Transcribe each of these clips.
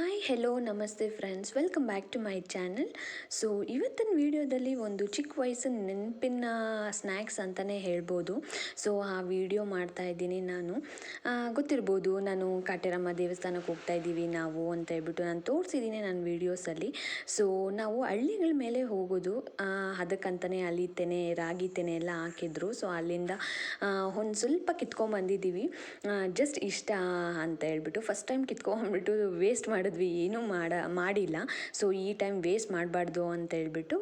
Hi hello ನಮಸ್ತೆ friends welcome back to my channel so ಇವತ್ತಿನ ವಿಡಿಯೋದಲ್ಲಿ ಒಂದು ಚಿಕ್ಕ ವಯಸ್ಸಿನ ನೆನಪಿನ ಸ್ನ್ಯಾಕ್ಸ್ ಅಂತಲೇ ಹೇಳ್ಬೋದು. ಸೊ ಆ ವಿಡಿಯೋ ಮಾಡ್ತಾ ಇದ್ದೀನಿ ನಾನು. ಗೊತ್ತಿರ್ಬೋದು, ನಾನು ಕಾಟೇರಮ್ಮ ದೇವಸ್ಥಾನಕ್ಕೆ ಹೋಗ್ತಾ ಇದ್ದೀವಿ ನಾವು ಅಂತ ಹೇಳ್ಬಿಟ್ಟು ನಾನು ತೋರಿಸಿದ್ದೀನಿ ನನ್ನ ವೀಡಿಯೋಸಲ್ಲಿ ಸೊ ನಾವು ಹಳ್ಳಿಗಳ ಮೇಲೆ ಹೋಗೋದು ಅದಕ್ಕಂತಲೇ ಅಲ್ಲಿ ತೆನೆ ರಾಗಿ ತೆನೆ ಎಲ್ಲ ಹಾಕಿದ್ರು. ಸೊ ಅಲ್ಲಿಂದ ಒಂದು ಸ್ವಲ್ಪ ಕಿತ್ಕೊಂಡ್ಬಂದಿದ್ದೀವಿ ಜಸ್ಟ್ ಇಷ್ಟ ಅಂತ ಹೇಳ್ಬಿಟ್ಟು ಫಸ್ಟ್ ಟೈಮ್ ಕಿತ್ಕೊಂಡ್ಬಿಟ್ಟು ವೇಸ್ಟ್ ಮಾಡಿದ್ವಿ, ಏನೂ ಮಾಡ, ಮಾಡಿಲ್ಲ. ಸೊ ಈ ಟೈಮ್ ವೇಸ್ಟ್ ಮಾಡಬಾರ್ದು ಅಂತ ಹೇಳ್ಬಿಟ್ಟು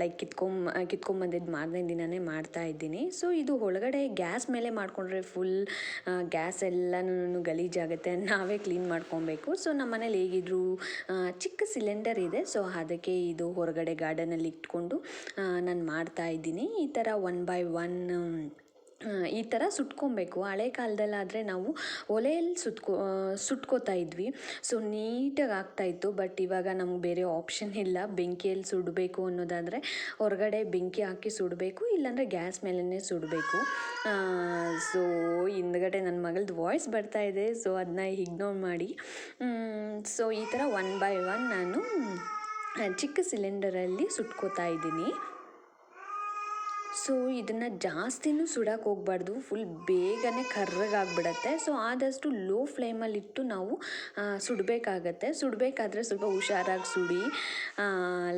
ಲೈಕ್ ಕಿತ್ಕೊಂಬ ಕಿತ್ಕೊಂಬಂದಿದ್ದು ಮಾರನೇ ದಿನನೇ ಮಾಡ್ತಾ ಇದ್ದೀನಿ. ಸೊ ಇದು ಒಳಗಡೆ ಗ್ಯಾಸ್ ಮೇಲೆ ಮಾಡಿಕೊಂಡ್ರೆ ಫುಲ್ ಗ್ಯಾಸ್ ಎಲ್ಲನೂ ಗಲೀಜಾಗುತ್ತೆ ನಾವೇ ಕ್ಲೀನ್ ಮಾಡ್ಕೊಬೇಕು. ಸೊ ನಮ್ಮ ಮನೇಲಿ ಹೇಗಿದ್ರು ಚಿಕ್ಕ ಸಿಲಿಂಡರ್ ಇದೆ. ಸೊ ಅದಕ್ಕೆ ಇದು ಹೊರಗಡೆ ಗಾರ್ಡನಲ್ಲಿ ಇಟ್ಕೊಂಡು ನಾನು ಮಾಡ್ತಾ ಇದ್ದೀನಿ. ಈ ಥರ ಒನ್ ಬೈ ಒನ್ ಈ ಥರ ಸುಟ್ಕೊಬೇಕು. ಹಳೆ ಕಾಲದಲ್ಲಾದರೆ ನಾವು ಒಲೆಯಲ್ಲಿ ಸುಟ್ಕೋ ಸುಟ್ಕೋತಾ ಇದ್ವಿ. ಸೊ ನೀಟಾಗಿ ಆಗ್ತಾಯಿತ್ತು ಬಟ್ ಇವಾಗ ನಮ್ಗೆ ಬೇರೆ ಆಪ್ಷನ್ ಇಲ್ಲ. ಬೆಂಕಿಯಲ್ಲಿ ಸುಡಬೇಕು ಅನ್ನೋದಾದರೆ ಹೊರಗಡೆ ಬೆಂಕಿ ಹಾಕಿ ಸುಡಬೇಕು, ಇಲ್ಲಾಂದರೆ ಗ್ಯಾಸ್ ಮೇಲೇ ಸುಡಬೇಕು. ಸೊ ಹಿಂದ್ಗಡೆ ನನ್ನ ಮಗಳದ್ದು ವಾಯ್ಸ್ ಬರ್ತಾ ಇದೆ. ಸೊ ಅದನ್ನ ಇಗ್ನೋರ್ ಮಾಡಿ. ಸೊ ಈ ಥರ ಒನ್ ಬೈ ಒನ್ ನಾನು ಚಿಕ್ಕ ಸಿಲಿಂಡರಲ್ಲಿ ಸುಟ್ಕೋತಾ ಇದ್ದೀನಿ. ಸೊ ಇದನ್ನು ಜಾಸ್ತಿನೂ ಸುಡಕ್ಕೆ ಹೋಗ್ಬಾರ್ದು. ಫುಲ್ ಬೇಗನೆ ಕರ್ರಗಾಗ್ಬಿಡತ್ತೆ. ಸೊ ಆದಷ್ಟು ಲೋ ಫ್ಲೇಮಲ್ಲಿಟ್ಟು ನಾವು ಆ, ಸುಡಬೇಕಾಗತ್ತೆ. ಸುಡಬೇಕಾದ್ರೆ ಸ್ವಲ್ಪ ಹುಷಾರಾಗಿ ಸುಡಿ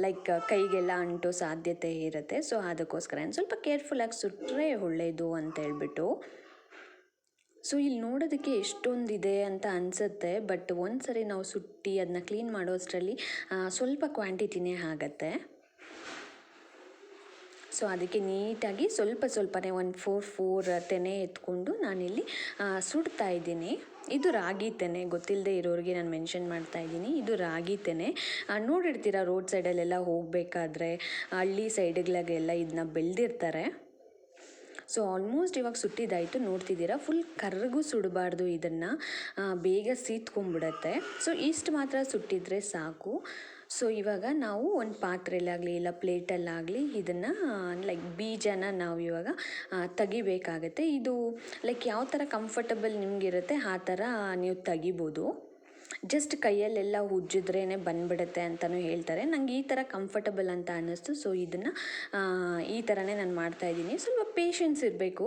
ಲೈಕ್ ಕೈಗೆಲ್ಲ ಅಂಟೋ ಸಾಧ್ಯತೆ ಇರುತ್ತೆ. ಸೊ ಅದಕ್ಕೋಸ್ಕರ ಸ್ವಲ್ಪ ಕೇರ್ಫುಲ್ಲಾಗಿ ಸುಟ್ಟರೆ ಒಳ್ಳೆಯದು ಅಂತ ಹೇಳ್ಬಿಟ್ಟು. ಸೊ ಇಲ್ಲಿ ನೋಡೋದಕ್ಕೆ ಎಷ್ಟೊಂದಿದೆ ಅಂತ ಅನಿಸುತ್ತೆ. ಬಟ್ ಒಂದು ಸರಿ ನಾವು ಸುಟ್ಟಿ ಅದನ್ನ ಕ್ಲೀನ್ ಮಾಡೋಷ್ಟರಲ್ಲಿ ಸ್ವಲ್ಪ ಕ್ವಾಂಟಿಟಿನೇ ಆಗತ್ತೆ. ಸೊ ಅದಕ್ಕೆ ನೀಟಾಗಿ ಸ್ವಲ್ಪ ಸ್ವಲ್ಪನೇ ಒಂದು ಫೋರ್ ಫೋರ್ ತೆನೆ ಎತ್ಕೊಂಡು ನಾನಿಲ್ಲಿ ಸುಡ್ತಾ ಇದ್ದೀನಿ. ಇದು ರಾಗಿ ತೆನೆ ಗೊತ್ತಿಲ್ಲದೆ ಇರೋರಿಗೆ ನಾನು ಮೆನ್ಷನ್ ಮಾಡ್ತಾ ಇದ್ದೀನಿ. ಇದು ರಾಗಿ ತೆನೆ. ನೋಡಿರ್ತೀರ ರೋಡ್ ಸೈಡಲ್ಲೆಲ್ಲ ಹೋಗಬೇಕಾದ್ರೆ ಹಳ್ಳಿ ಸೈಡ್ಗಳಿಗೆಲ್ಲ ಇದನ್ನ ಬೆಳೆದಿರ್ತಾರೆ. ಸೊ ಆಲ್ಮೋಸ್ಟ್ ಇವಾಗ ಸುಟ್ಟಿದ್ದಾಯಿತು ನೋಡ್ತಿದ್ದೀರಾ? ಫುಲ್ ಕರಗೂ ಸುಡಬಾರ್ದು ಇದನ್ನು. ಬೇಗ ಸೀತ್ಕೊಂಡ್ಬಿಡತ್ತೆ. ಸೊ ಇಷ್ಟು ಮಾತ್ರ ಸುಟ್ಟಿದ್ರೆ ಸಾಕು. ಸೊ ಇವಾಗ ನಾವು ಒಂದು ಪಾತ್ರೆಯಲ್ಲಾಗಲಿ ಇಲ್ಲ ಪ್ಲೇಟಲ್ಲಾಗಲಿ ಇದನ್ನು ಲೈಕ್ ಬೀಜನ ನಾವು ಇವಾಗ ತೆಗಿಬೇಕಾಗತ್ತೆ. ಇದು ಲೈಕ್ ಯಾವ ಥರ ಕಂಫರ್ಟಬಲ್ ನಿಮಗಿರುತ್ತೆ, ಆ ಥರ ನೀವು ತೆಗಿಬೋದು. ಜಸ್ಟ್ ಕೈಯಲ್ಲೆಲ್ಲ ಉಜ್ಜಿದ್ರೇ ಬಂದ್ಬಿಡುತ್ತೆ ಅಂತಲೂ ಹೇಳ್ತಾರೆ. ನಂಗೆ ಈ ಥರ ಕಂಫರ್ಟಬಲ್ ಅಂತ ಅನ್ನಿಸ್ತು. ಸೊ ಇದನ್ನು ಈ ಥರನೇ ನಾನು ಮಾಡ್ತಾಯಿದ್ದೀನಿ ಸ್ವಲ್ಪ ಪೇಷನ್ಸ್ ಇರಬೇಕು.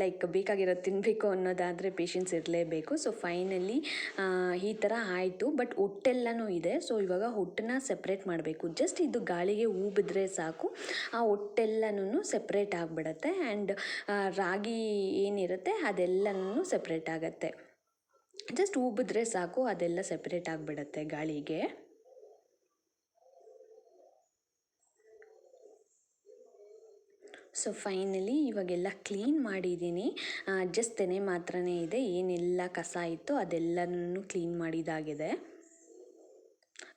ಲೈಕ್ ಬೇಕಾಗಿರೋದು ತಿನ್ನಬೇಕು ಅನ್ನೋದಾದರೆ ಪೇಷನ್ಸ್ ಇರಲೇಬೇಕು. ಸೊ ಫೈನಲಿ ಈ ಥರ ಆಯಿತು. ಬಟ್ ಹೊಟ್ಟೆಲ್ಲನೂ ಇದೆ. ಸೊ ಇವಾಗ ಹೊಟ್ಟನ್ನ ಸೆಪ್ರೇಟ್ ಮಾಡಬೇಕು. ಜಸ್ಟ್ ಇದು ಗಾಳಿಗೆ ಊಬಿದ್ರೆ ಸಾಕು. ಆ ಹೊಟ್ಟೆಲ್ಲನೂ ಸೆಪ್ರೇಟ್ ಆಗಿಬಿಡತ್ತೆ. ಆ್ಯಂಡ್ ರಾಗಿ ಏನಿರುತ್ತೆ ಅದೆಲ್ಲನೂ ಸೆಪ್ರೇಟ್ ಆಗುತ್ತೆ. ಜಸ್ಟ್ ಉಬ್ಬಿದ್ರೆ ಸಾಕು, ಅದೆಲ್ಲ ಸೆಪ್ರೇಟ್ ಆಗಿಬಿಡತ್ತೆ ಗಾಳಿಗೆ. ಸೊ ಫೈನಲಿ ಇವಾಗೆಲ್ಲ ಕ್ಲೀನ್ ಮಾಡಿದ್ದೀನಿ. ಜಸ್ಟ್ ತೆನೆ ಮಾತ್ರನೇ ಇದೆ, ಏನೆಲ್ಲ ಕಸ ಇತ್ತು ಅದೆಲ್ಲನೂ ಕ್ಲೀನ್ ಮಾಡಿದಾಗಿದೆ.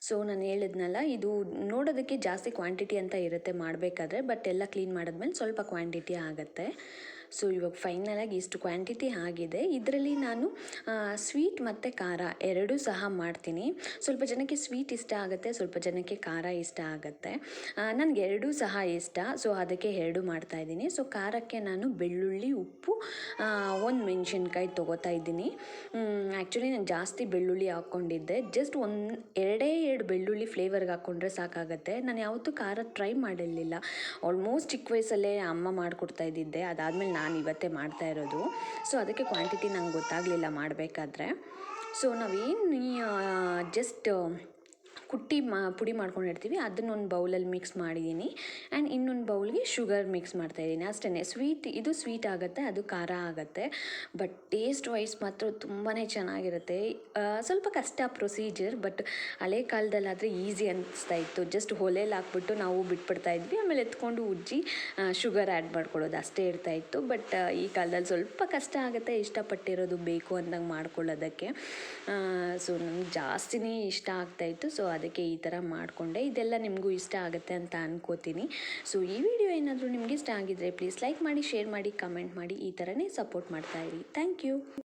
ಸೊ ನಾನು ಹೇಳಿದ್ನಲ್ಲ, ಇದು ನೋಡೋದಕ್ಕೆ ಜಾಸ್ತಿ ಕ್ವಾಂಟಿಟಿ ಅಂತ ಇರುತ್ತೆ ಮಾಡಬೇಕಾದ್ರೆ ಬಟ್ ಎಲ್ಲ ಕ್ಲೀನ್ ಮಾಡಿದ್ಮೇಲೆ ಸ್ವಲ್ಪ ಕ್ವಾಂಟಿಟಿ ಆಗುತ್ತೆ. ಸೊ ಇವಾಗ ಫೈನಲಾಗಿ ಇಷ್ಟು ಕ್ವಾಂಟಿಟಿ ಆಗಿದೆ. ಇದರಲ್ಲಿ ನಾನು ಸ್ವೀಟ್ ಮತ್ತು ಖಾರ ಎರಡೂ ಸಹ ಮಾಡ್ತೀನಿ. ಸ್ವಲ್ಪ ಜನಕ್ಕೆ ಸ್ವೀಟ್ ಇಷ್ಟ ಆಗುತ್ತೆ, ಸ್ವಲ್ಪ ಜನಕ್ಕೆ ಖಾರ ಇಷ್ಟ ಆಗುತ್ತೆ. ನನಗೆ ಎರಡೂ ಸಹ ಇಷ್ಟ. ಸೊ ಅದಕ್ಕೆ ಎರಡು ಮಾಡ್ತಾಯಿದ್ದೀನಿ ಸೊ ಖಾರಕ್ಕೆ ನಾನು ಬೆಳ್ಳುಳ್ಳಿ, ಉಪ್ಪು ಒಂದು ಮೆಣಸಿನ್ಕಾಯಿ ತೊಗೋತಾ ಇದ್ದೀನಿ. ಆ್ಯಕ್ಚುಲಿ ನಾನು ಜಾಸ್ತಿ ಬೆಳ್ಳುಳ್ಳಿ ಹಾಕ್ಕೊಂಡಿದ್ದೆ. ಜಸ್ಟ್ ಒಂದು, ಎರಡೇ ಎರಡು ಬೆಳ್ಳುಳ್ಳಿ ಫ್ಲೇವರ್ಗೆ ಹಾಕ್ಕೊಂಡ್ರೆ ಸಾಕಾಗುತ್ತೆ. ನಾನು ಯಾವತ್ತೂ ಖಾರ ಟ್ರೈ ಮಾಡಿರಲಿಲ್ಲ. ಆಲ್ಮೋಸ್ಟ್ ಚಿಕ್ಕ ವಯಸ್ಸಲ್ಲೇ ಅಮ್ಮ ಮಾಡಿಕೊಡ್ತಾ ಇದ್ದಿದ್ದೆ. ಅದಾದಮೇಲೆ ನಾನು ಇವತ್ತೇ ಮಾಡ್ತಾ ಇರೋದು. ಸೊ ಅದಕ್ಕೆ ಕ್ವಾಂಟಿಟಿ ನಂಗೆ ಗೊತ್ತಾಗಲಿಲ್ಲ ಮಾಡಬೇಕಾದ್ರೆ. ಸೊ ನಾವೇನು ಜಸ್ಟ್ ಕುಟ್ಟಿ ಮಾ, ಪುಡಿ ಮಾಡ್ಕೊಂಡಿರ್ತೀವಿ. ಅದನ್ನೊಂದು ಬೌಲಲ್ಲಿ ಮಿಕ್ಸ್ ಮಾಡಿದ್ದೀನಿ ಆ್ಯಂಡ್ ಇನ್ನೊಂದು ಬೌಲ್ಗೆ ಶುಗರ್ ಮಿಕ್ಸ್ ಮಾಡ್ತಾಯಿದ್ದೀನಿ ಅಷ್ಟೇ ಸ್ವೀಟ್, ಇದು ಸ್ವೀಟ್ ಆಗುತ್ತೆ, ಅದು ಖಾರ ಆಗುತ್ತೆ. ಬಟ್ ಟೇಸ್ಟ್ ವೈಸ್ ಮಾತ್ರ ತುಂಬಾ ಚೆನ್ನಾಗಿರುತ್ತೆ. ಸ್ವಲ್ಪ ಕಷ್ಟ ಪ್ರೊಸೀಜರ್, ಬಟ್ ಹಳೆ ಕಾಲದಲ್ಲಾದರೆ ಈಸಿ ಅನಿಸ್ತಾ ಇತ್ತು. ಜಸ್ಟ್ ಹೊಲೆಯಲ್ಲಿ ಹಾಕ್ಬಿಟ್ಟು ನಾವು ಬಿಟ್ಬಿಡ್ತಾ ಇದ್ವಿ. ಆಮೇಲೆ ಎತ್ಕೊಂಡು ಉಜ್ಜಿ ಶುಗರ್ ಆ್ಯಡ್ ಮಾಡ್ಕೊಳ್ಳೋದು ಅಷ್ಟೇ ಇರ್ತಾ ಇತ್ತು. ಬಟ್ ಈ ಕಾಲದಲ್ಲಿ ಸ್ವಲ್ಪ ಕಷ್ಟ ಆಗುತ್ತೆ. ಇಷ್ಟಪಟ್ಟಿರೋದು ಬೇಕು ಅಂದಂಗೆ ಮಾಡ್ಕೊಳ್ಳೋದಕ್ಕೆ. ಸೊ ನನಗೆ ಜಾಸ್ತಿನೇ ಇಷ್ಟ ಆಗ್ತಾಯಿತ್ತು ಸೊ, ಅದಕ್ಕೆ ಈ ಥರ ಮಾಡಿಕೊಂಡೆ. ಇದೆಲ್ಲ ನಿಮಗೂ ಇಷ್ಟ ಆಗುತ್ತೆ ಅಂತ ಅನ್ಕೋತೀನಿ. ಸೊ, ಈ ವಿಡಿಯೋ ಏನಾದರೂ ನಿಮಗೆ ಇಷ್ಟ ಆಗಿದ್ರೆ ಪ್ಲೀಸ್ ಲೈಕ್ ಮಾಡಿ ಶೇರ್ ಮಾಡಿ ಕಮೆಂಟ್ ಮಾಡಿ ಈ ಥರನೇ ಸಪೋರ್ಟ್ ಮಾಡ್ತಾ ಇರಿ. Thank you